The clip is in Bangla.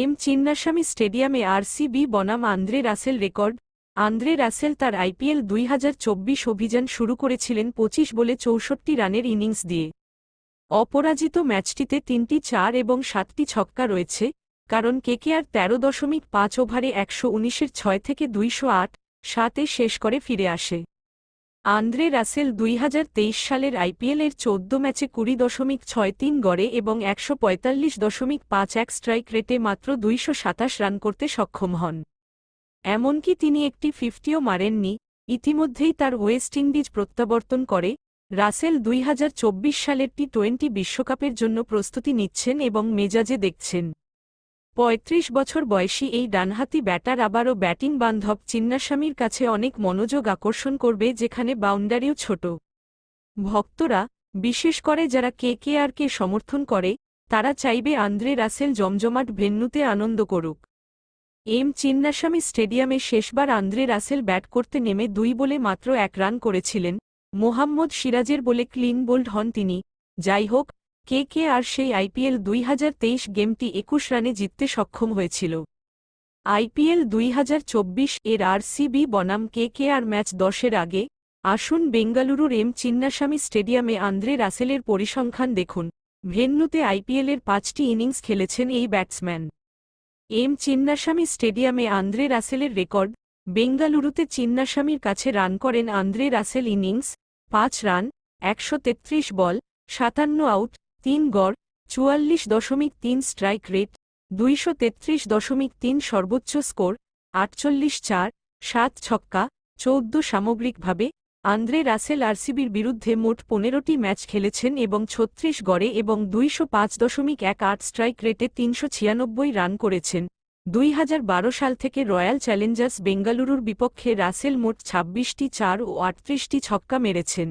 এম চিন্নাস্বামী স্টেডিয়ামে আরসিবি বনাম Andre Russell record. Andre Russell তার আইপিএল দুই হাজার চব্বিশ অভিযান শুরু করেছিলেন পঁচিশ বলে চৌষট্টি রানের ইনিংস দিয়ে। অপরাজিত ম্যাচটিতে তিনটি চার এবং সাতটি ছক্কা রয়েছে, কারণ কেকেআর তেরো দশমিক পাঁচ ওভারে একশো উনিশের ছয় থেকে দুইশো আট, সাতে শেষ করে ফিরে আসে। আন্দ্রে রাসেল দুই হাজার তেইশ সালের আইপিএলের চোদ্দ ম্যাচে কুড়ি দশমিক ছয় তিন গড়ে এবং একশো পঁয়তাল্লিশ দশমিক পাঁচ এক স্ট্রাইক রেটে মাত্র দুইশো সাতাশ রান করতে সক্ষম হন। এমনকি তিনি একটি ফিফটিও মারেননি, ইতিমধ্যেই তার ওয়েস্ট ইন্ডিজ প্রত্যাবর্তন করে। রাসেল দুই হাজার চব্বিশ সালের টি টোয়েন্টি বিশ্বকাপের জন্য প্রস্তুতি নিচ্ছেন এবং মেজাজে দেখছেন। পঁয়ত্রিশ বছর বয়সী এই ডানহাতি ব্যাটার আবারও ব্যাটিং বান্ধব চিন্নাস্বামীর কাছে অনেক মনোযোগ আকর্ষণ করবে যেখানে বাউন্ডারিও ছোট। ভক্তরা, বিশেষ করে যারা কে কে আর কে সমর্থন করে, তারা চাইবে আন্দ্রে রাসেল জমজমাট ভেন্নুতে আনন্দ করুক। এম চিন্নাস্বামী স্টেডিয়ামে শেষবার আন্দ্রে রাসেল ব্যাট করতে নেমে দুই বলে মাত্র এক রান করেছিলেন। মোহাম্মদ সিরাজের বলে ক্লিন বোল্ড হন তিনি। যাই হোক কে কে আর সেই আইপিএল দুই হাজার তেইশ গেমটি একুশ রানে জিততে সক্ষম হয়েছিল? আইপিএল দুই হাজার চব্বিশ এর আরসিবি বনাম কে কে আর ম্যাচ দশের আগে? আসুন বেঙ্গালুরুর এম চিন্নাস্বামী স্টেডিয়ামে আন্দ্রে রাসেলের পরিসংখ্যান দেখুন। ভেন্নুতে আইপিএলের পাঁচটি ইনিংস খেলেছেন এই ব্যাটসম্যান। এম চিন্নাস্বামী স্টেডিয়ামে আন্দ্রে রাসেলের রেকর্ড? বেঙ্গালুরুতে চিন্নাস্বামীর কাছে রান করেন আন্দ্রে রাসেল ইনিংস, পাঁচ রান, একশ তেত্রিশ বল, সাতান্ন আউট তিন গড়, চুয়াল্লিশ দশমিক তিন স্ট্রাইক রেট, দুইশো তেত্রিশ দশমিক তিন সর্বোচ্চ স্কোর, আটচল্লিশ চার, সাত ছক্কা, চৌদ্দ সামগ্রিকভাবে। আন্দ্রে রাসেল আরসিবির বিরুদ্ধে মোট পনেরোটি ম্যাচ খেলেছেন এবং ছত্রিশ গড়ে এবং দুইশো পাঁচ দশমিক এক আট স্ট্রাইক রেটে তিনশো ছিয়ানব্বই রান করেছেন। দুই হাজার বারো সাল থেকে রয়্যাল চ্যালেঞ্জার্স বেঙ্গালুরুর বিপক্ষে রাসেল মোট ছাব্বিশটি চার ও আটত্রিশটি ছক্কা মেরেছেন।